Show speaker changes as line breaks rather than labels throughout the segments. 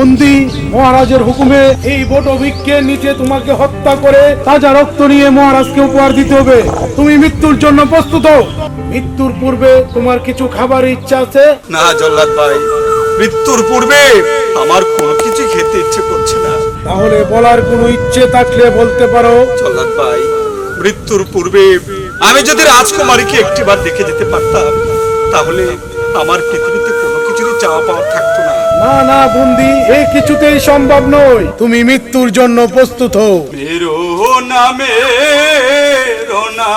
বন্দি মহারাজের হুকুমে এই বটবৃক্ষের নিচে তোমাকে হত্যা করে তাজা রক্ত নিয়ে মহারাজকে উপহার দিতে হবে। তুমি মৃত্যুর জন্য প্রস্তুত মৃত্যুর পূর্বে তোমার কিছু খাবার ইচ্ছা আছে?
না জল্লাদ ভাই। মৃত্যুর পূর্বে আমার কোনো কিছু খেতে ইচ্ছে করছে না।
তাহলে বলার কোনো ইচ্ছে থাকলে বলতে পারো।
জল্লাদ ভাই মৃত্যুর পূর্বে আমি যদি রাজকুমারীকে একটিবার দেখে যেতে পারতাম তাহলে আমার পৃথিবীতে কোনো কিছুরই চাওয়া পাওয়ার থাকতো না।
না না বন্দি, এ কিছুতেই সম্ভব নয়। তুমি মৃত্যুর জন্য প্রস্তুত হও।
মেরো নামে রোনা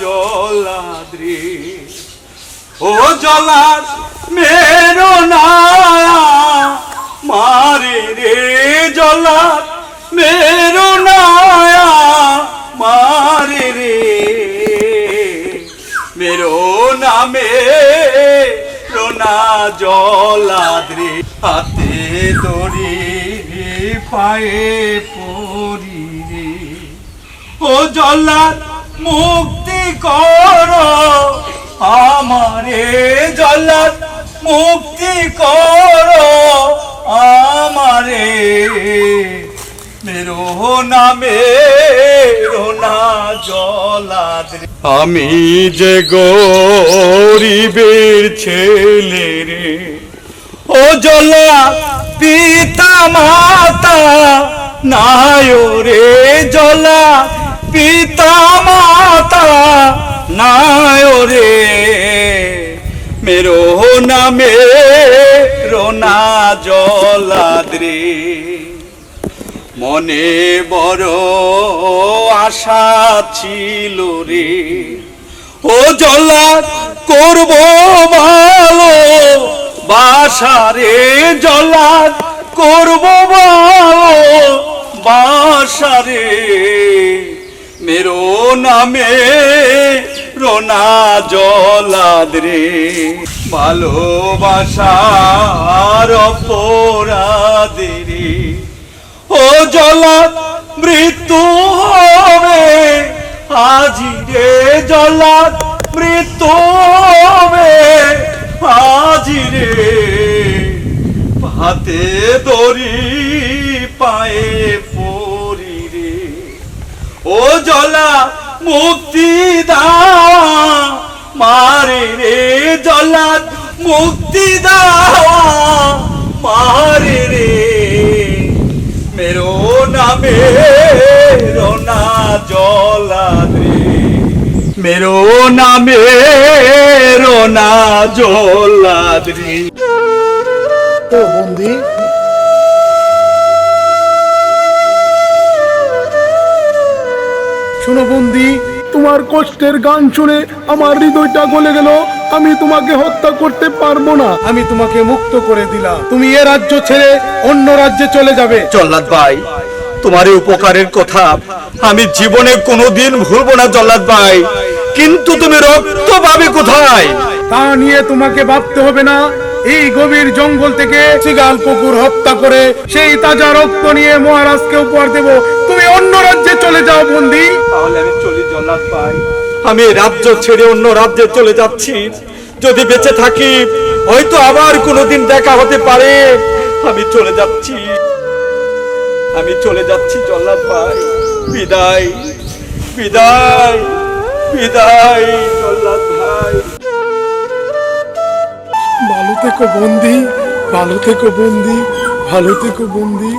জলাদ্রি। ও জলার মেরো না, মারে রে জলার মেরো রোনা জলাদ্রি হাতে দড়ি পায়ে পড়ি রে ও জল্লাদ মুক্তি কর আমারে জল্লাদ মুক্তি কর আমারে মেরো নামে রোনা জলাদ রে। আমি যে গরিবের ছেলে রে, ও জলা পিতা মাতা নায় রে জলা পিতা মাতা নায় রে মেরো নামে রোনা জলাদ্রে মনে বড় আশা ছিল রে। ও জল্লাদ করব ভালো বাসা বাসারে জল্লাদ করব ভালো বাসারে মেরো নামে রোনা জলাদ রে। ভালোবাসার অপরাধে রে। ও জলাদ মৃত্যু হবে। আজি রে জলাদ মৃত্যু হবে। আজি রে হাতে দড়ি পায়ে পরি রে। ও জলা মুক্তি দাও মারে রে জলাদ মুক্তি দাও মারে রে নামে রোনা জলাদ রে মেরো নামে রোনা জলাদ রে
ও বন্দি শোনো বন্দি তোমার কষ্টের গান শুনে আমার হৃদয়টা গলে গেল। আমি তোমাকে হত্যা করতে পারব না। আমি তোমাকে মুক্ত করে দিলাম। তুমি এ রাজ্য ছেড়ে অন্য রাজ্যে চলে যাবে।
জল্লাদ ভাই তোমার এই উপকারের কথা। আমি জীবনে কোনোদিন ভুলবো না জল্লাদ ভাই। কিন্তু তুমি রক্ত পাবে কোথায়?
তা নিয়ে তোমাকে ভাবতে হবে না। এই গভীর জঙ্গল থেকে চিগাল কুকুর হত্যা করে সেই তাজা রক্ত নিয়ে মহারাজকে উপহার দেব। তুমি অন্য রাজ্যে চলে যাও বন্দি।
তাহলে আমি চলি জল্লাদ ভাই। আমি রাজ্য ছেড়ে অন্য রাজ্যে চলে যাচ্ছি। যদি বেঁচে থাকি হয়তো আবার কোনোদিন দেখা হতে পারে। আমি চলে যাচ্ছি। আমি চলে যাচ্ছি, জল্লাদ ভাই। বিদায় বিদায় বিদায়, জল্লাদ ভাই।
ভালো থেকো বন্দি, ভালো থেকো বন্দি, ভালো থেকো বন্দি।